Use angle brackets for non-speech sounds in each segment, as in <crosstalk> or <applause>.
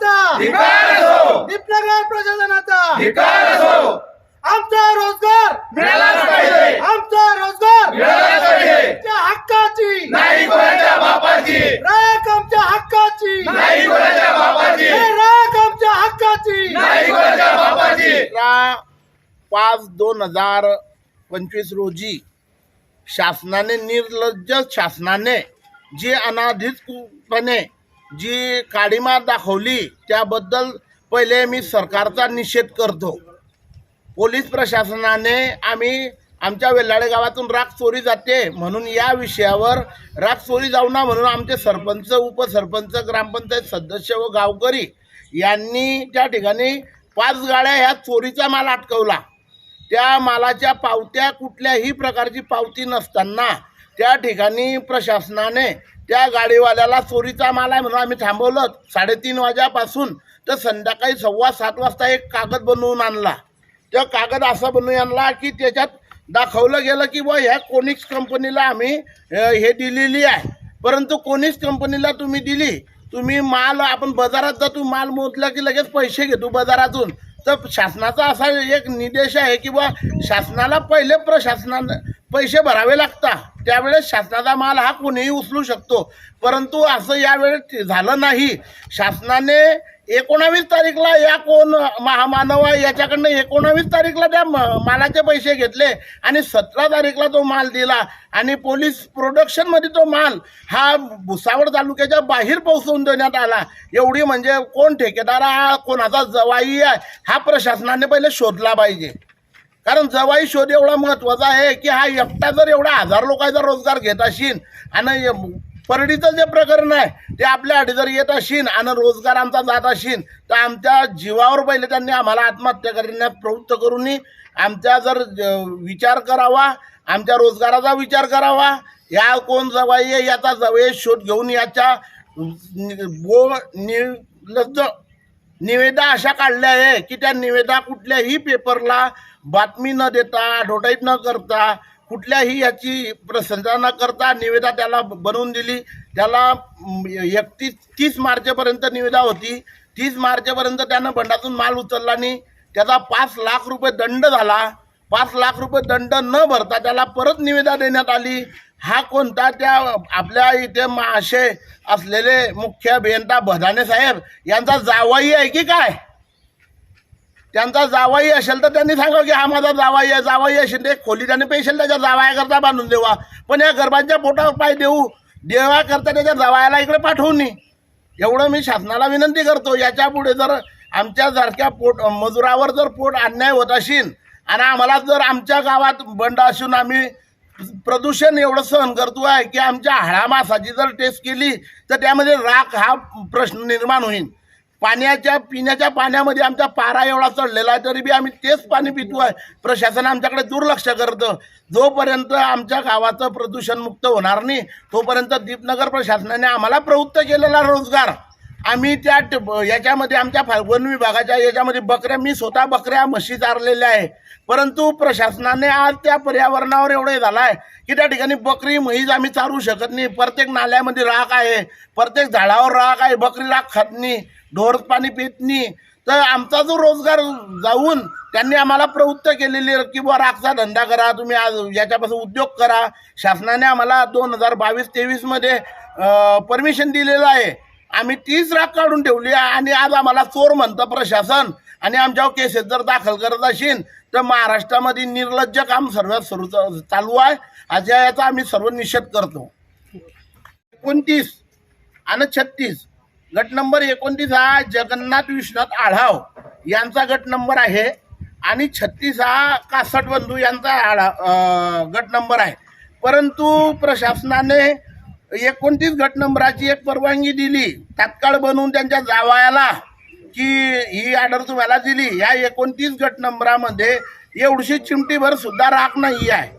प्रशासनाचा. विप्लवगार प्रशासनाचा. आमचा रोजगार मिळालाच पाहिजे. आमचा रोजगार मिळालाच पाहिजे. आमच्या हक्काची. नाही कोणाच्या बापाची. राख आमच्या हक्काची. नाही कोणाच्या बापाची. राख आमच्या हक्काची. नाही कोणाच्या बापाची. पाच दोन हजार पंचवीस रोजी शासनाने निर्लज्ज शासनाने जी अनाधिकृतपणे जी काळीमा दाखवली त्याबद्दल पहिले मी सरकारचा निषेध करतो. पोलीस प्रशासनाने आम्ही आमच्या वेल्लाडे गावातून राख चोरी जाते म्हणून या विषयावर राख चोरी जाऊ ना म्हणून आमचे सरपंच उपसरपंच ग्रामपंचायत सदस्य व गावकरी यांनी त्या ठिकाणी पाच गाड्या ह्या चोरीचा माल अटकवला. त्या मालाच्या पावत्या कुठल्याही प्रकारची पावती नसताना त्या ठिकाणी प्रशासनाने त्या गाडीवाल्याला चोरीचा माल आहे म्हणून आम्ही थांबवलं. साडेतीन वाज्यापासून तर संध्याकाळी सव्वा सात वाजता एक कागद बनवून आणला. तो कागद असा बनवून आणला की त्याच्यात दाखवलं गेलं की बुवा ह्या कोनिक्स कंपनीला आम्ही हे दिलेली आहे. परंतु कोनिक्स कंपनीला तुम्ही दिली. तुम्ही माल आपण बाजारात जातो माल मोजला की लगेच पैसे घेतो बाजारातून. तर शासनाचा असा एक निर्देश आहे की बा शासनाला पहिले प्रशासनानं पैसे भरावे लागतात. त्यावेळेस शासनाचा माल हा कोणीही उचलू शकतो परंतु असं यावेळेस झालं नाही. शासनाने एकोणावीस तारीखला या कोण महामानव आहे याच्याकडनं एकोणावीस तारीखला त्या म- मालाचे पैसे घेतले आणि सतरा तारीखला तो माल दिला आणि पोलीस प्रोडक्शनमध्ये तो माल हा भुसावळ तालुक्याच्या बाहेर पोहोचवून देण्यात आला. एवढी म्हणजे कोण ठेकेदार हा कोणाचा जवाई आहे हा प्रशासनाने पहिले शोधला पाहिजे. कारण जवाई शोध एवढा महत्त्वाचा आहे की हा एकटा जर एवढा हजार लोकांचा रोजगार घेत असेल आणि परडीचं जे प्रकरण आहे ते आपल्या अडी जर येत असेल आणि रोजगार आमचा जात असेल तर आमच्या जीवावर पहिले त्यांनी आम्हाला आत्महत्या करण्यात प्रवृत्त करून आमचा जर विचार करावा आमच्या रोजगाराचा विचार करावा या कोण जवाई आहे याचा जवळ शोध घेऊन याच्या नि- बो निवेदा अशा काढल्या आहे की त्या निवेदा कुठल्याही पेपरला बातमी न देता ॲडव्हर्टाईज न करता कुठल्याही याची प्रशंसा न करता निवेदा त्याला बनवून दिली. त्याला एकतीस तीस मार्चपर्यंत निवेदा होती. तीस मार्चपर्यंत त्यानं बंडातून माल उचलला नाही. त्याचा पाच लाख रुपये दंड झाला. पाच लाख रुपये दंड न भरता त्याला परत निवेदा देण्यात आली. हा कोणता त्या आपल्या इथे माशे असलेले मुख्य अभियंता भदाने साहेब यांचा जावाई आहे की काय? त्यांचा जावाई असेल तर त्यांनी सांगावं की हा माझा जावाई आहे जावाई असेल ते. खोली त्याने पेशल त्याच्या जावायाकरता बांधून देवा. पण या गर्भांच्या पोटावर पाय देऊ. देवाकरता त्याच्या जावायाला इकडे पाठवू नये एवढं मी शासनाला विनंती करतो. याच्यापुढे जर आमच्यासारख्या पोट मजुरावर जर पोट अन्याय होत असेल आणि आम्हाला जर आमच्या गावात बंड असून आम्ही प्रदूषण एवढं सहन करतो आहे की आमच्या हाडा मासाची जर टेस्ट केली तर त्यामध्ये राख हा प्रश्न निर्माण होईल पाण्याच्या पिण्याच्या पाण्यामध्ये आमचा पारा एवढा चढलेला आहे तरी बी आम्ही तेच पाणी पितो आहे प्रशासन आमच्याकडे दुर्लक्ष करतं. जोपर्यंत आमच्या गावाचं प्रदूषण मुक्त होणार नाही तोपर्यंत दीपनगर प्रशासनाने आम्हाला प्रवृत्त केलेला रोजगार. आम्ही त्या ट- याच्यामध्ये आमच्या फाल्गुन विभागाच्या याच्यामध्ये बकऱ्या मी स्वतः बकऱ्या म्हशी चारलेल्या आहे. परंतु प्रशासनाने आज त्या पर्यावरणावर एवढे झाला आहे की त्या ठिकाणी बकरी म्हैज आम्ही चारू शकत नाही. प्रत्येक नाल्यामध्ये राख आहे. प्रत्येक झाडावर राख आहे. बकरी राख खात नाही. ढोर पाणी पित नाही. तर आमचा जो रोजगार जाऊन त्यांनी आम्हाला प्रवृत्त केलेली की बुवा राखचा धंदा करा. तुम्ही आज याच्यापासून उद्योग करा. शासनाने आम्हाला दोन हजार बावीस तेवीसमध्ये परमिशन दिलेलं आहे. आम्ही तीच राख काढून ठेवली आहे आणि आज आम्हाला चोर म्हणतं प्रशासन आणि आमच्यावर केसेस जर दाखल करत असेल तर महाराष्ट्रामध्ये निर्लज्ज काम सर्वात सुरू चालू आहे. अजयाचा याचा आम्ही सर्व निषेध करतो. एकोणतीस आणि छत्तीस. गट नंबर एकोणतीस हा जगन्नाथ विश्वनाथ आढाव यांचा गट नंबर आहे. आणि छत्तीस हा कासट बंधू यांचा आढा गट नंबर आहे. परंतु प्रशासनाने एकोणतीस गट नंबराची एक परवानगी दिली. तात्काळ बनवून त्यांच्या जावयाला की ही ऑर्डर तुम्हाला दिली. या एकोणतीस गट नंबरामध्ये एवढीशी चिमटीभर सुद्धा राख नाही आहे.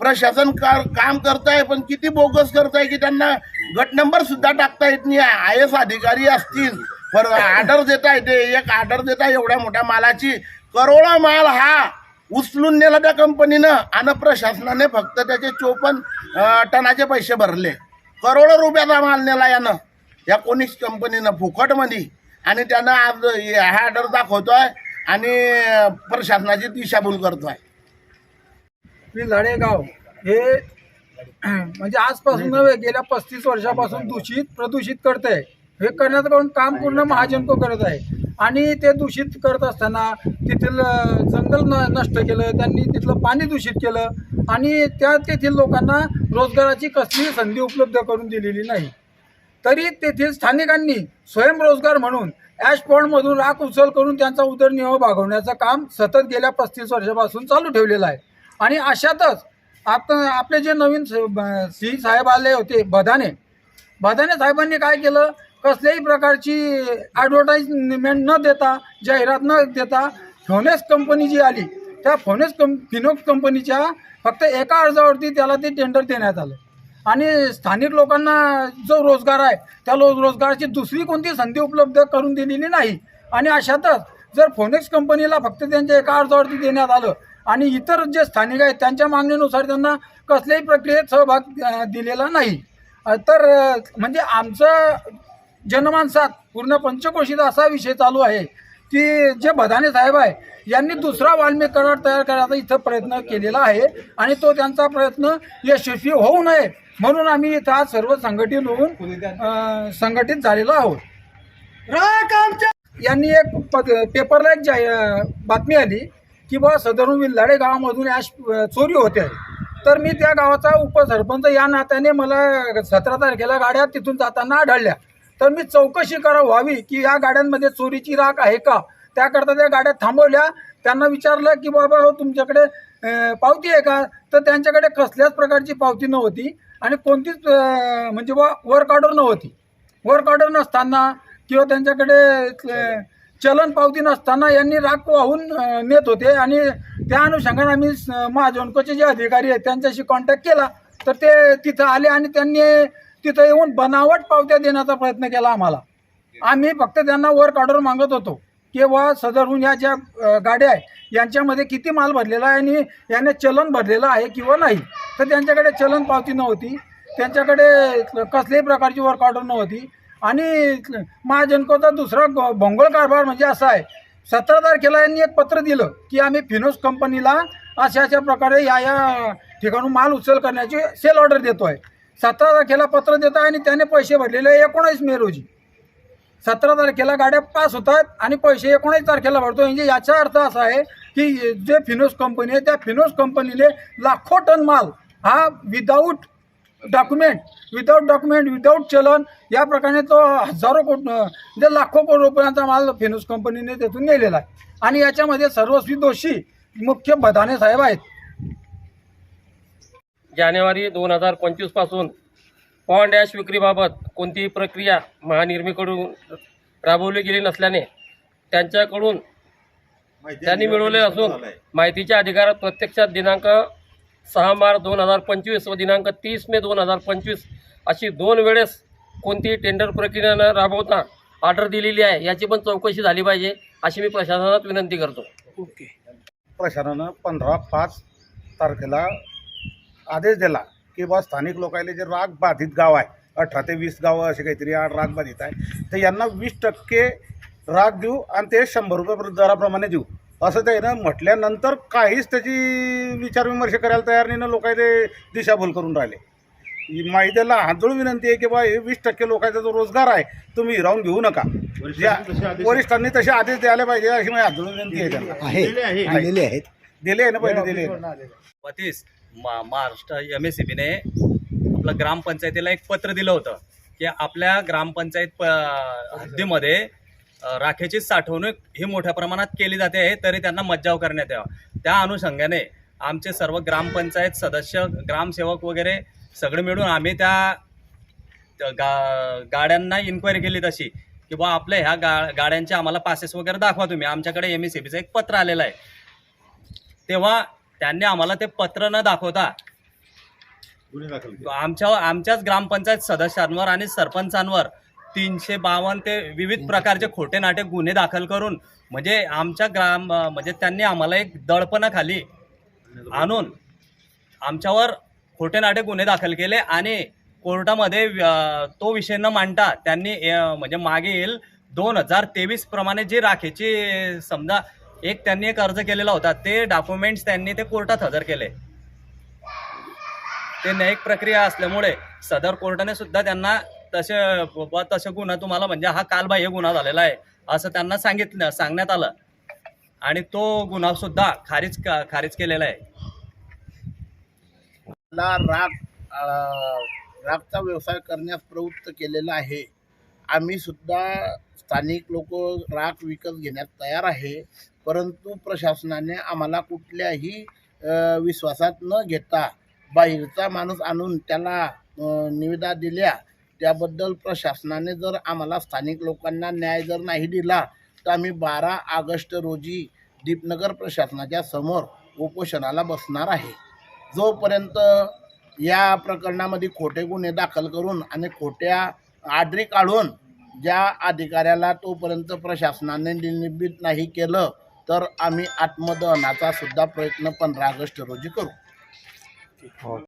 प्रशासन का काम करताय पण किती बोगस करताय की त्यांना गट नंबर सुद्धा टाकता येत नाही. आय एस अधिकारी असतील. पर ऑर्डर देताय ते एक ऑर्डर देताय एवढ्या मोठ्या मालाची. करोडो माल हा उचलून नेला त्या कंपनीनं आणि प्रशासनाने फक्त त्याचे चोपन्न टनाचे पैसे भरले. करोडो रुपयाचा माल नेला यानं. या कोणीच कंपनीनं फुकटमध्ये आणि त्यानं आज ह्या ऑर्डर दाखवतोय आणि प्रशासनाची दिशाभूल करतोय. मी लढेगाव हे <clears throat> म्हणजे आजपासून नव्हे गेल्या पस्तीस वर्षापासून दूषित प्रदूषित करत आहे हे करण्याचं काम पूर्ण महाजनको करत आहे. आणि ते दूषित करत असताना तेथील जंगल न नष्ट केलं त्यांनी तिथलं पाणी दूषित केलं आणि त्या तेथील लोकांना रोजगाराची कसलीही संधी उपलब्ध करून दिलेली नाही. तरी तेथील स्थानिकांनी स्वयंरोजगार म्हणून ॲश पॉन्डमधून राख उचल करून त्यांचा उदरनिर्वाह भागवण्याचं काम सतत गेल्या पस्तीस वर्षापासून चालू ठेवलेलं आहे. आणि अशातच आता आपले जे नवीन सी साहेब आले होते बदाने बदाने साहेबांनी काय केलं? कसल्याही प्रकारची ॲडव्हर्टाईजमेंट न देता जाहिरात न देता फोनेस कंपनी जी आली त्या फोनेस कं फिनोक्स कंपनीच्या फक्त एका अर्जावरती त्याला ते टेंडर देण्यात आलं. आणि स्थानिक लोकांना जो रोजगार आहे त्या रोज रोजगाराची दुसरी कोणती संधी उपलब्ध करून दिलेली नाही. आणि अशातच जर फोनेक्स कंपनीला फक्त त्यांच्या एका अर्जावरती देण्यात आलं आणि इतर जे स्थानिक आहेत त्यांच्या मागणीनुसार त्यांना कसल्याही प्रक्रियेत सहभाग दिलेला नाही. तर म्हणजे आमचं जनमानसात पूर्ण पंचकोशीत असा विषय चालू आहे की जे बदाने साहेब आहे यांनी दुसरा वाल्मिक करार तयार करायचा इथं प्रयत्न केलेला आहे आणि तो त्यांचा प्रयत्न यशस्वी होऊ नये म्हणून आम्ही इथं आज सर्व संघटित होऊन संघटित झालेलो आहोत. यांनी एक पद पेपरला एक जा बातमी आली की बा सदरून विल्लाडे गावामधून ॲश चोरी होते आहे. तर मी त्या गावाचा उपसरपंच या नात्याने मला सतरा तारखेला गाड्या तिथून जाताना आढळल्या. तर मी चौकशी करा व्हावी की या गाड्यांमध्ये चोरीची राख आहे का? त्याकरता त्या गाड्या थांबवल्या. त्यांना विचारलं की बाबा हो तुमच्याकडे पावती आहे का? तर त्यांच्याकडे कसल्याच प्रकारची पावती नव्हती आणि कोणतीच म्हणजे बा वर्क ऑर्डर नव्हती. वर्क ऑर्डर नसताना किंवा त्यांच्याकडे चलन पावती नसताना यांनी राख वाहून नेत होते आणि त्या अनुषंगाने आम्ही स- महाजनकोचे जे अधिकारी आहेत त्यांच्याशी कॉन्टॅक्ट केला. तर ते तिथं आले आणि त्यांनी तिथं येऊन बनावट पावत्या देण्याचा प्रयत्न केला आम्हाला. आम्ही फक्त त्यांना वर्क ऑर्डर मागत होतो की बुवा सदरहून या ज्या गाड्या आहे यांच्यामध्ये किती माल भरलेला आहे आणि याने चलन भरलेलं आहे किंवा नाही. तर त्यांच्याकडे चलन पावती नव्हती. त्यांच्याकडे कसल्याही प्रकारची वर्क ऑर्डर नव्हती. आणि महाजनकोचा दुसरा ग- भोंगळ कारभार म्हणजे असा आहे. सतरा तारखेला यांनी एक पत्र दिलं की आम्ही फिनोस कंपनीला अशा अशा प्रकारे या या ठिकाणून माल उचल करण्याची सेल ऑर्डर देतो आहे सतरा तारखेला पत्र देत आहे आणि त्याने पैसे भरलेले एकोणीस मे रोजी. सतरा तारखेला गाड्या पास होत आहेत आणि पैसे एकोणीस तारखेला भरतो. म्हणजे याचा अर्थ असा आहे की जे फिनोस कंपनी आहे त्या फिनोस कंपनीने लाखो टन माल हा without document without document without चलन या प्रकारे तो हजारो कोट म्हणजे लाखो कोटी रुपयांचा माल फिनोस कंपनीने तेथून नेलेला आहे. आणि याच्यामध्ये सर्वस्वी दोषी मुख्य बधाने साहेब आहेत. जानेवारी दोन हजार पंचवीसपासून पॉन्ड ॲश विक्रीबाबत कोणतीही प्रक्रिया महानिर्मीकडून राबवली गेली नसल्याने त्यांच्याकडून त्यांनी मिळवले असून माहितीच्या अधिकारात प्रत्यक्षात दिनांक सहा मार्च दोन हजार पंचवीस व दिनांक तीस मे दोन हजार पंचवीस अशी दोन वेळेस कोणतीही टेंडर प्रक्रिया न राबवता ऑर्डर दिलेली आहे याची पण चौकशी झाली पाहिजे अशी मी प्रशासनात विनंती करतो. प्रशासनानं पंधरा पाच तारखेला आदेश दिला की बा स्थानिक लोकांना जे राग बाधित गाव आहे अठरा ते वीस गावं असे काहीतरी आठ राग बाधित आहे तर यांना वीस टक्के राग देऊ आणि ते शंभर रुपये दराप्रमाणे देऊ. असं त्यानं म्हटल्यानंतर काहीच त्याची विचारविमर्श करायला तयार नाही ना लोक ते दिशाभूल करून राहिले. ही माहितीला हातजोडून विनंती आहे की बा हे वीस टक्के लोकांचा जो रोजगार आहे तुम्ही राहून घेऊ नका. ज्या वरिष्ठांनी तसे आदेश द्यायला पाहिजे अशी माझी हातजोडून विनंती आहे त्यांना. दिले आहे ना पहिले दिले आहे. पतीस मा महाराष्ट्र एम एस सी बीने आपलं ग्रामपंचायतीला एक पत्र दिलं होतं की आपल्या ग्रामपंचायत प हद्दीमध्ये राखेची साठवणूक ही मोठ्या प्रमाणात केली जाते आहे तरी त्यांना मज्जाव करण्यात यावा. त्या अनुषंगाने आमचे सर्व ग्रामपंचायत सदस्य ग्रामसेवक वगैरे सगळे मिळून आम्ही त्या त्या गा गाड्यांना इन्क्वायरी केली तशी की बा आपल्या ह्या गा गाड्यांचे आम्हाला पासेस वगैरे दाखवा तुम्ही. आमच्याकडे एम एस सी बीचं एक पत्र आलेलं आहे. तेव्हा त्यांनी आम्हाला ते पत्र न दाखवता आमच्या आमच्याच ग्रामपंचायत सदस्यांवर आणि सरपंचांवर तीनशे बावन्न ते विविध प्रकारचे खोटे नाटे गुन्हे दाखल करून म्हणजे आमच्या ग्राम म्हणजे त्यांनी आम्हाला एक दडपणाखाली आणून आमच्यावर खोटे नाटे गुन्हे दाखल केले आणि कोर्टामध्ये तो विषय न मांडता त्यांनी म्हणजे मागील दोन हजार तेवीस प्रमाणे जे राखेची समजा एक त्यांनी एक अर्ज केलेला होता. ते डॉक्युमेंट्स त्यांनी ते कोर्टात हजर केले. ते न्यायिक प्रक्रिया असल्यामुळे सदर कोर्टाने सुद्धा त्यांना तसे तसे गुन्हा तुम्हाला म्हणजे हा कालबाह्य गुन्हा झालेला आहे असं त्यांना सांगितलं सांगण्यात आलं. आणि तो गुन्हा सुद्धा खारिज खारिज केलेला आहे. मला राग रागचा व्यवसाय करण्यास प्रवृत्त केलेला आहे. आम्ही सुद्धा स्थानिक लोक राख विकत घेण्यात तयार आहे परंतु प्रशासनाने आम्हाला कुठल्याही विश्वासात न घेता बाहेरचा माणूस आणून त्याला निविदा दिल्या. त्याबद्दल प्रशासनाने जर आम्हाला स्थानिक लोकांना न्याय जर नाही दिला तर आम्ही बारा ऑगस्ट रोजी दीपनगर प्रशासनाच्या समोर उपोषणाला बसणार आहे. जोपर्यंत या प्रकरणामध्ये खोटे गुन्हे दाखल करून आणि खोट्या आडरी काढून ज्या अधिकाऱ्याला तोपर्यंत प्रशासनाने निलंबित नाही केलं तर आम्ही आत्मदहनाचा सुद्धा प्रयत्न पंधरा ऑगस्ट रोजी करू. हो.